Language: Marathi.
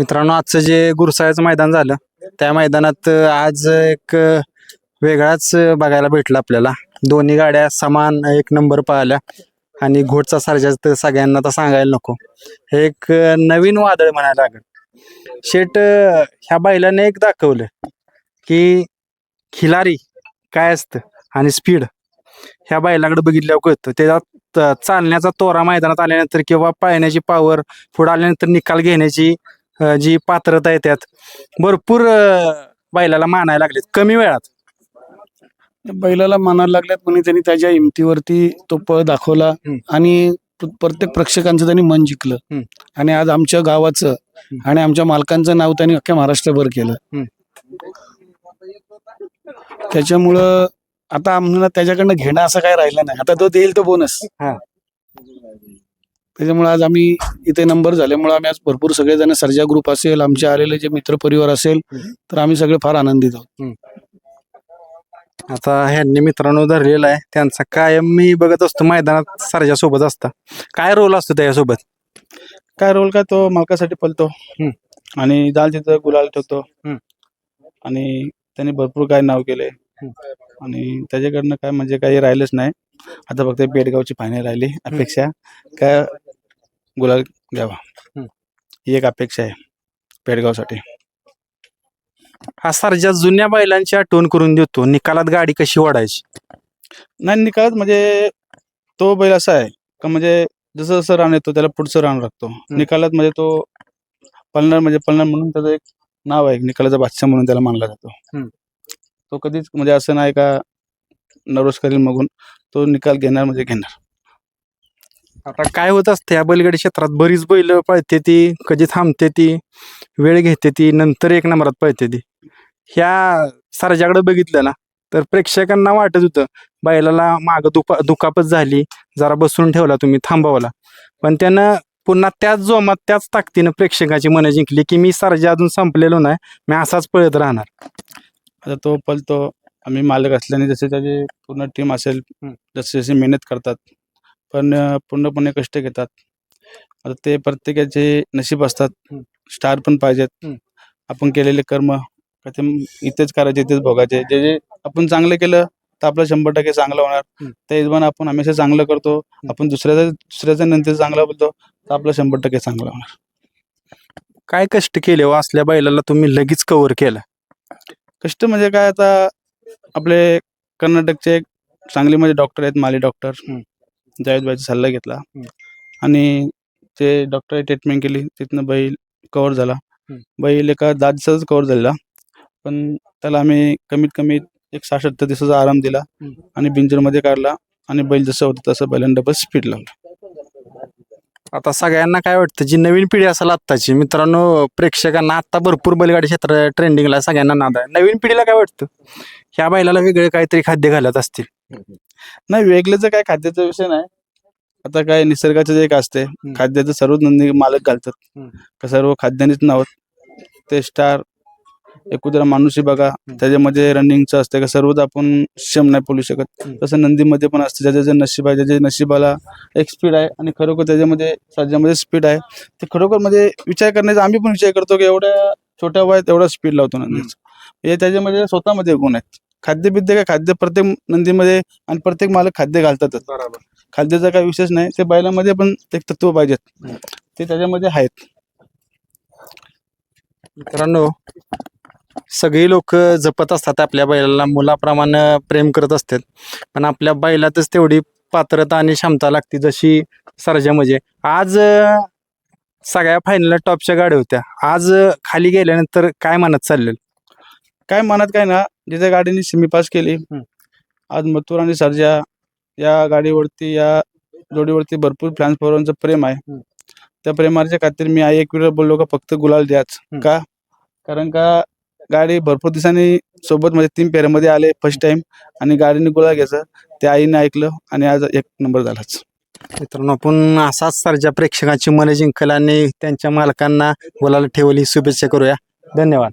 मित्रांनो आजचं जे गुरसाळ्याचं मैदान झालं त्या मैदानात आज एक वेगळाच बघायला भेटला आपल्याला. दोन्ही गाड्या समान एक नंबर पाहिल्या आणि घोटचा सर्जा तर सगळ्यांना तर सांगायला नको. हे एक नवीन वादळ म्हणायला लागेल. शेट ह्या बैलाने एक दाखवलं की खिलारी काय असतं आणि स्पीड. ह्या बैलाकडे बघितल्यावर कळतं. त्याच्यात चालण्याचा तोरा मैदानात आल्यानंतर किंवा पाळण्याची पावर पुढे आल्यानंतर निकाल घेण्याची अ, जी पात्रता आहे त्यात भरपूर अ, बैलाला मानायला लागलेत कमी वेळात बैलाला मानायला लागल्यात पण त्यांनी त्याच्या हिमतीवरती तो पळ दाखवला हम्म. आणि प्र- प्रत्येक प्रेक्षकांचं त्यांनी मन जिंकलं हम्म. आणि आज आमच्या गावाचं आणि आमच्या मालकांचं नाव त्यांनी अख्ख्या महाराष्ट्रभर केलं हम्म. त्याच्यामुळं आता आम्हाला त्याच्याकडनं घेणं असं काय राहिलं नाही आता तो देईल तो बोनस हा. त्याच्यामुळे आज आम्ही इथे नंबर झाल्यामुळे आम्ही आज भरपूर सगळेजण सर्जा ग्रुप असेल आमचे आलेले जे मित्र परिवार असेल तर आम्ही सगळे फार आनंदित आहोत. आता ह्यांनी मित्रांनो धरलेला आहे. त्यांचा कायम मी बघत असतो मैदानात सरजा सोबत असता. काय रोल असतो त्याच्यासोबत? काय रोल काय तो मालकासाठी पलतो. आणि जाल तिथं गुलाल ठेवतो. आणि त्यांनी भरपूर काय नाव केले. आणि त्याच्याकडनं काय म्हणजे काही राहिलंच नाही. आता फक्त पेडगावची फायनल राहिली अपेक्षा. काय गुलाल घ्यावा. ही. एक अपेक्षा आहे पेडगावसाठी. हा सरजा जुन्या बैलांची आठवण करून देतो. निकालात गाडी कशी ओढायची नाही निकालात म्हणजे तो बैल असा आहे. का म्हणजे जसं जसं रान येतो त्याला पुढचं रान लागतो. निकालात म्हणजे तो पलणार म्हणजे पलणार म्हणून त्याचं एक नाव आहे. निकालाचा बादशाह म्हणून त्याला मानला जातो. हम्म. तो कधीच म्हणजे असं नाही का नरोस करील मगून तो निकाल घेणार म्हणजे घेणार. आता काय होत असतं या बैलगाडी क्षेत्रात बरीच बैल पळते ती कधी थांबते ती वेळ घेते ती नंतर एक नंबरात पळते ती. ह्या सरजाकडे बघितलं ना तर प्रेक्षकांना वाटत होतं बैलाला माग दुपा दुखापत झाली जरा बसून ठेवला तुम्ही थांबवला. पण त्यानं पुन्हा त्याच जोमात त्याच ताकदीनं प्रेक्षकाची मनं जिंकली की मी सरजा अजून संपलेलो नाही मी असाच पळत राहणार. आता तो पलतो आम्ही मालक असल्याने जसे त्याची पूर्ण टीम असेल. जसे जसे मेहनत करतात. पण पूर्णपणे कष्ट घेतात. आता ते प्रत्येकाचे नशीब असतात. स्टार पण पाहिजेत. आपण केलेले कर्म का ते इथेच करायचे इथेच भोगायचे. जे जे आपण चांगलं केलं तर आपलं शंभर टक्के चांगलं होणार. त्या हिशोबाने आपण हमेशा चांगलं करतो. आपण दुसऱ्याचं दुसऱ्याच्या नंतर चांगलं बोलतो तर आपलं शंभर टक्के चांगलं होणार. काय कष्ट केले हो असल्या बैलाला तुम्ही लगेच कव्हर केलं? कष्ट म्हणजे काय आता आपले कर्नाटकचे एक सांगलीमध्ये डॉक्टर आहेत माली डॉक्टर. जावेदबाईचा सल्ला घेतला. आणि ते डॉक्टर ट्रीटमेंट केली. तिथनं बैल कव्हर झाला. बैल एका दहा दिवसाचाच कव्हर झालेला. पण त्याला आम्ही कमीत कमी एक सत्तर दिवसाचा आराम दिला. आणि बिंजरमध्ये काढला आणि बैल जसं होतं तसं बैलांना डबल स्पीड लावलं आता सगळ्यांना काय वाटतं? जी नवीन पिढी असेल आत्ताची मित्रांनो प्रेक्षकांना आत्ता भरपूर बैलगाडी क्षेत्र ट्रेंडिंगला सगळ्यांना नाद आहे. नवीन पिढीला काय वाटतं? ह्या बैलाला वेगळे काहीतरी खाद्य घालत असतील. नाही वेगळ्याचं काय खाद्याचा विषय नाही. आता काय निसर्गाचं जे एक असते खाद्याचं सर्व नंदी मालक घालतात. का सर्व खाद्यानेच नावत ते स्टार एकुदरा माणूसही बघा त्याच्यामध्ये रनिंगचं असते का सर्वच आपण शेम नाही बोलू शकत. तसं नंदीमध्ये पण असते ज्याच्या जे नशीब आहे ज्याच्या नशिबाला एक स्पीड आहे आणि खरोखर त्याच्यामध्ये सध्यामध्ये स्पीड आहे. ते खरोखर म्हणजे विचार करण्याचा आम्ही पण विचार करतो की एवढ्या छोट्या वयात एवढा स्पीड लावतो नंदीचं. हे त्याच्यामध्ये स्वतःमध्ये गुण आहेत. खाद्यबिद्य काय खाद्य प्रत्येक नंदीमध्ये आणि प्रत्येक मालक खाद्य घालतातच. बरोबर. खाद्याचा काही विशेष नाही. ते बैलामध्ये पण एक तत्व पाहिजेत. ते त्याच्यामध्ये आहेत. मित्रांनो सगळी लोक जपत असतात आपल्या बैलाला. मुलाप्रमाणे प्रेम करत असतात. पण आपल्या बैलातच तेवढी पात्रता आणि क्षमता लागते जशी सरजा म्हणजे. आज अं, सगळ्या फायनल टॉपच्या गाड्या होत्या. आज अं, खाली गेल्यानंतर काय म्हणत चाललेलं? काय मनात काय ना जिथे गाडीने सिमी पास केली. आज मथुर आणि सर्जा या गाडीवरती या जोडीवरती भरपूर फॅन्स फॉलोअरचं प्रेम आहे. त्या प्रेमाच्या खातीर मी आई एक वेळा बोललो का फक्त गुलाल द्याच. का? कारण का गाडी भरपूर दिवसांनी सोबत म्हणजे तीन पेऱ्यामध्ये आले फर्स्ट टाइम आणि गाडीने गुलाल घ्यायचं. ते आईने ऐकलं आणि आज एक नंबर झालाच. मित्रांनो आपण असाच सरजा प्रेक्षकांची मन जिंकल आणि त्यांच्या मालकांना बोलायला ठेवली शुभेच्छा करूया. धन्यवाद.